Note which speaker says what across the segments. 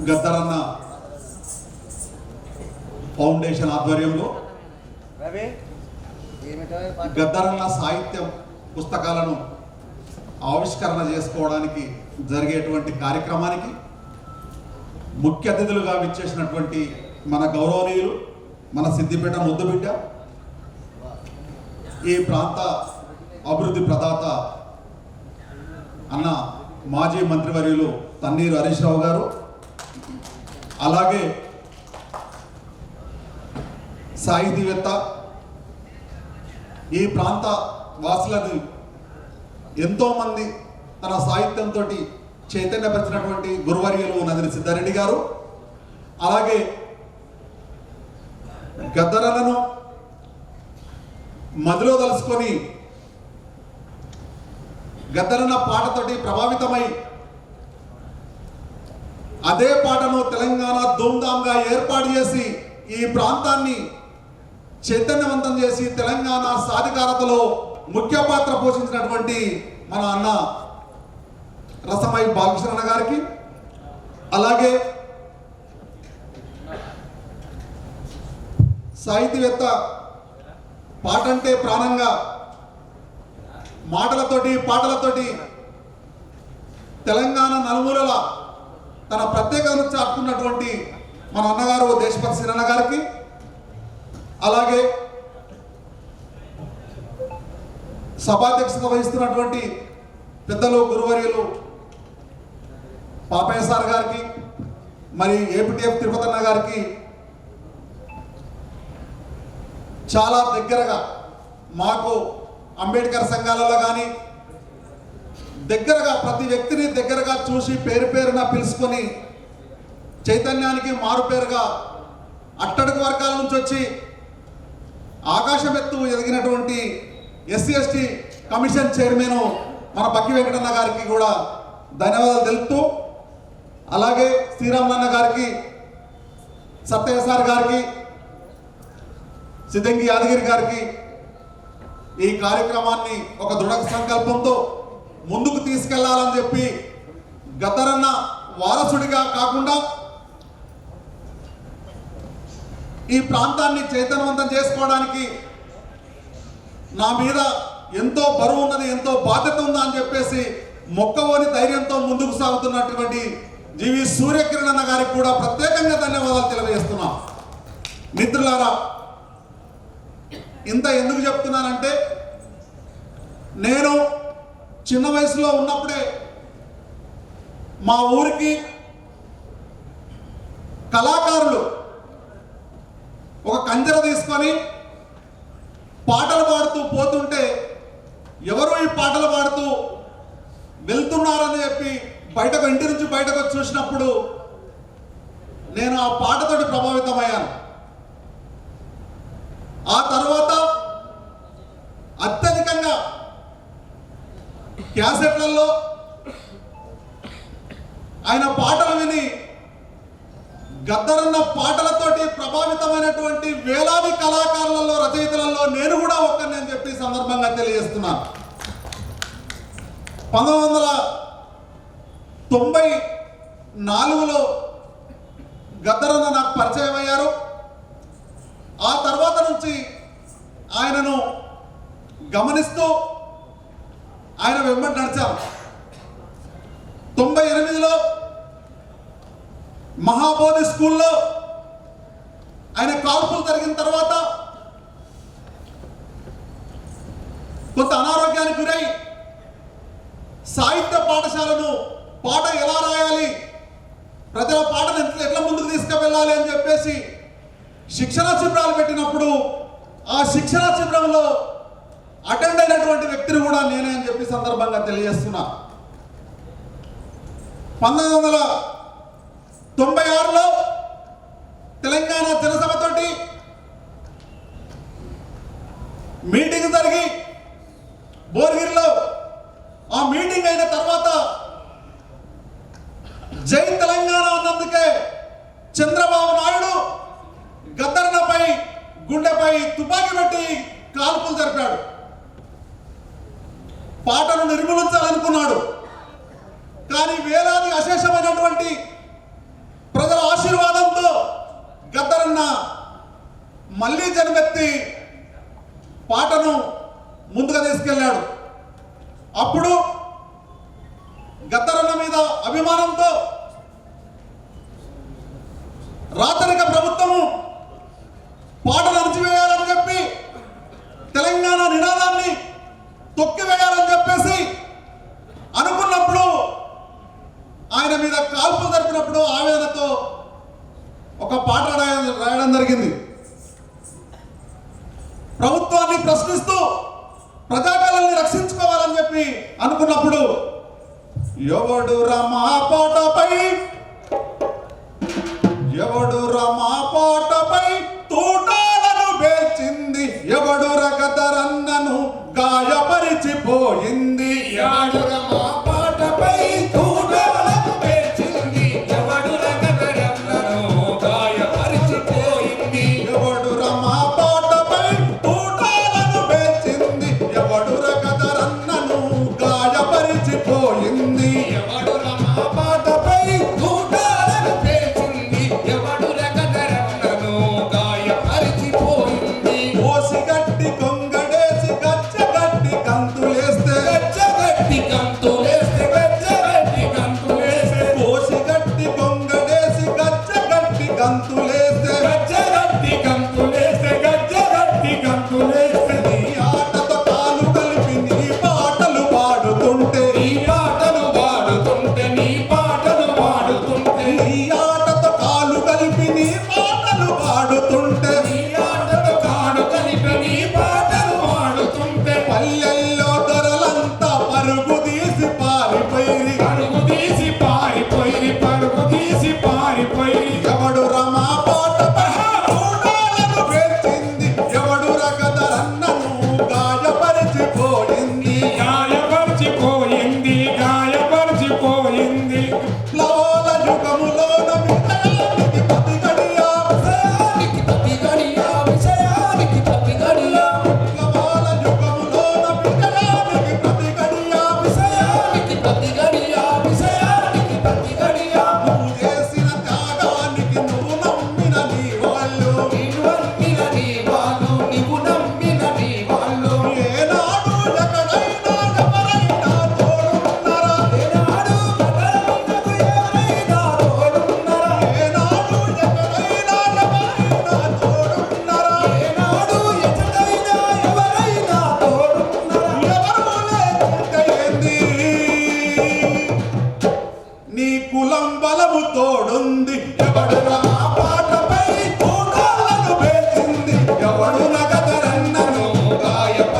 Speaker 1: గద్దరన్న ఫౌండేషన్ ఆధ్వర్యంలో గద్దరన్న సాహిత్యం పుస్తకాలను ఆవిష్కరణ చేసుకోవడానికి జరిగేటువంటి కార్యక్రమానికి ముఖ్య అతిథులుగా విచ్చేసినటువంటి మన గౌరవనీయులు మన సిద్దిపేట ముద్దుబిడ్డ ఈ ప్రాంత అభివృద్ధి ప్రదాత అన్న మాజీ మంత్రివర్యులు తన్నీరు హరీష్ రావు గారు అలాగే సాహితీవేత్త ఈ ప్రాంత వాసులను ఎంతోమంది తన సాహిత్యంతో చైతన్యపరిచినటువంటి గురువర్యులు నదిని సిద్ధారెడ్డి గారు. అలాగే గద్దరలను మదిలో తలుసుకొని గద్దరన్న పాటతోటి ప్రభావితమై అదే పాటను తెలంగాణ ధూమ్ధామ్గా ఏర్పాటు చేసి ఈ ప్రాంతాన్ని చైతన్యవంతం చేసి తెలంగాణ సాధికారతలో ముఖ్య పాత్ర పోషించినటువంటి మన అన్న రసమై బాలకృష్ణ గారికి అలాగే సాహితీవేత్త పాట అంటే ప్రాణంగా మాటలతోటి పాటలతోటి తెలంగాణ నలుమూలల తన ప్రత్యేకతను చాటుకున్నటువంటి మన అన్నగారు దేశపతి సిరన్న గారికి అలాగే సభాధ్యక్షత వహిస్తున్నటువంటి పెద్దలు గురువర్యులు పాపయ్య సార్ గారికి మరి ఏపీటీఎఫ్ తిరుపతన్న గారికి చాలా దగ్గరగా మాకు అంబేద్కర్ సంఘాలలో కానీ దగ్గరగా ప్రతి వ్యక్తిని దగ్గరగా చూసి పేరు పేరున పిలుచుకొని చైతన్యానికి మారుపేరుగా అట్టడుగు వర్గాల నుంచి వచ్చి ఆకాశమెత్తు ఎదిగినటువంటి ఎస్సీ ఎస్టీ కమిషన్ చైర్మన్ మన బక్కి వెంకటన్న గారికి కూడా ధన్యవాదాలు తెలుపుతూ అలాగే శ్రీరామన్న గారికి సత్యయ్య సార్ గారికి సిద్దంగి యాదగిరి గారికి ఈ కార్యక్రమాన్ని ఒక దృఢ సంకల్పంతో ముందుకు తీసుకెళ్ళాలని చెప్పి గతరన్న వారసుడిగా కాకుండా ఈ ప్రాంతాన్ని చైతన్యవంతం చేసుకోవడానికి నా మీద ఎంతో బరువు ఉన్నది ఎంతో బాధ్యత ఉందా అని చెప్పేసి మొక్కవోని ధైర్యంతో ముందుకు సాగుతున్నటువంటి జీవి సూర్యకిరణ్ గారికి కూడా ప్రత్యేకంగా ధన్యవాదాలు తెలియజేస్తున్నాం. మిత్రులారా ఇంత ఎందుకు చెప్తున్నానంటే నేను చిన్న వయసులో ఉన్నప్పుడే మా ఊరికి కళాకారులు ఒక కంజర తీసుకొని పాటలు పాడుతూ పోతుంటే ఎవరు ఈ పాటలు పాడుతూ వెళ్తున్నారని చెప్పి బయటకు ఇంటి నుంచి బయటకు చూసినప్పుడు నేను ఆ పాటతోటి ప్రభావితమయ్యాను ఆ తర్వాత అత్యధికంగా క్యాసెట్లలో ఆయన పాటలు విని గద్దరున్న పాటలతోటి ప్రభావితమైనటువంటి వేలాది కళాకారులలో రచయితలలో నేను కూడా ఒక్కరిని అని చెప్పి సందర్భంగా తెలియజేస్తున్నాను. పంతొమ్మిది వందల తొంభై నాలుగులో గద్దరన్న నాకు పరిచయం అయ్యారు. ఆ తర్వాత నుంచి ఆయనను గమనిస్తూ ఆయన వెంబడి నడిచాం తొంభై ఎనిమిదిలో మహాబోధి స్కూల్లో ఆయన కాల్పులు జరిగిన తర్వాత కొంత అనారోగ్యానికి గురై సాహిత్య పాఠశాలను పాట ఎలా రాయాలి ప్రజల పాటను ఎట్లా ఎట్లా ముందుకు తీసుకువెళ్ళాలి అని చెప్పేసి శిక్షణ శిబిరాలు పెట్టినప్పుడు ఆ శిక్షణ శిబిరంలో అటెండ్ అయినటువంటి వ్యక్తిని కూడా నేనే అని చెప్పి సందర్భంగా తెలియజేస్తున్నా. పంతొమ్మిది వందల తొంభై ఆరులో తెలంగాణ జనసభతోటి మీటింగ్ జరిగి బోర్గిరిలో ఆ మీటింగ్ అయిన తర్వాత జై తెలంగాణ అన్నందుకే చంద్రబాబు నాయుడు గద్దరణపై గుండెపై తుపాకీ పెట్టి కాల్పులు జరిపాడు. పాటను నిర్మూలించాలనుకున్నాడు. కానీ వేలాది అశేషమైనటువంటి ప్రజల ఆశీర్వాదంతో గద్దరన్న మళ్ళీ జనమెత్తి పాటను ముందుగా తీసుకెళ్ళాడు. అప్పుడు గద్దరన్న మీద అభిమానంతో రాత్రి పాట రాయడం జరిగింది. ప్రభుత్వాన్ని ప్రశ్నిస్తూ ప్రజాకాలని రక్షించుకోవాలని చెప్పి అనుకున్నప్పుడు ఎవడు రమా పాటపై? ఎవడు రమా పాటపై తోటాలను పేర్చింది ఎవడు రకతరన్నను గాయపరిచిపోయింది?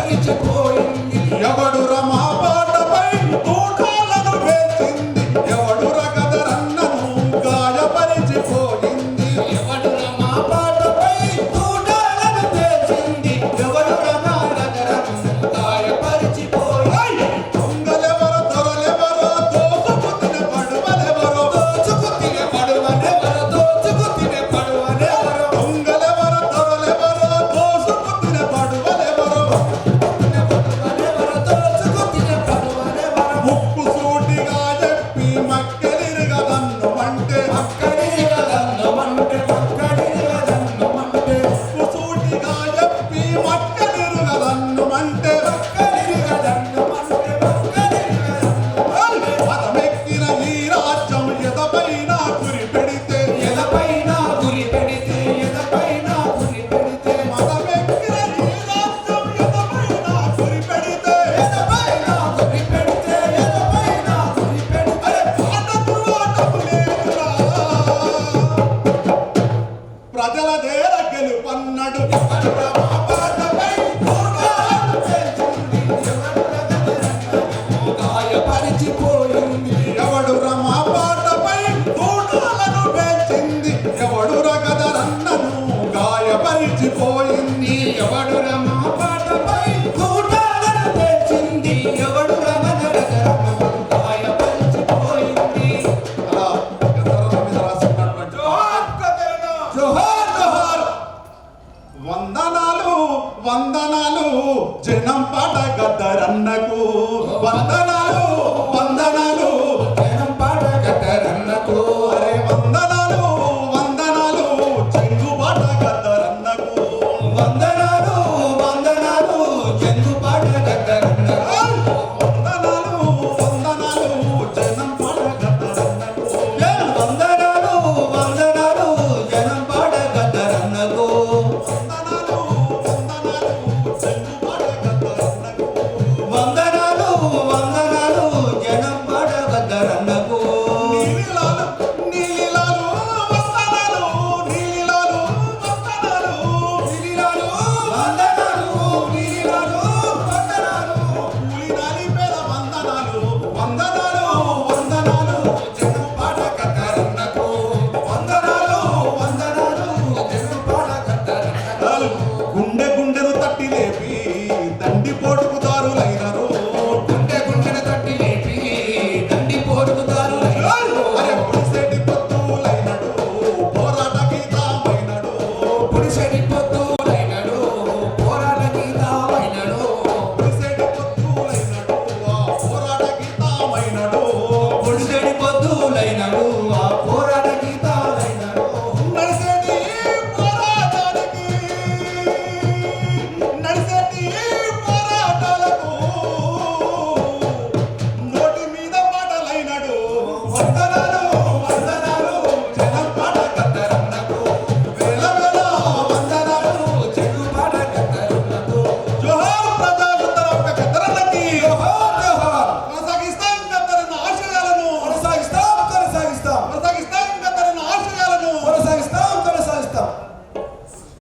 Speaker 1: party to. What the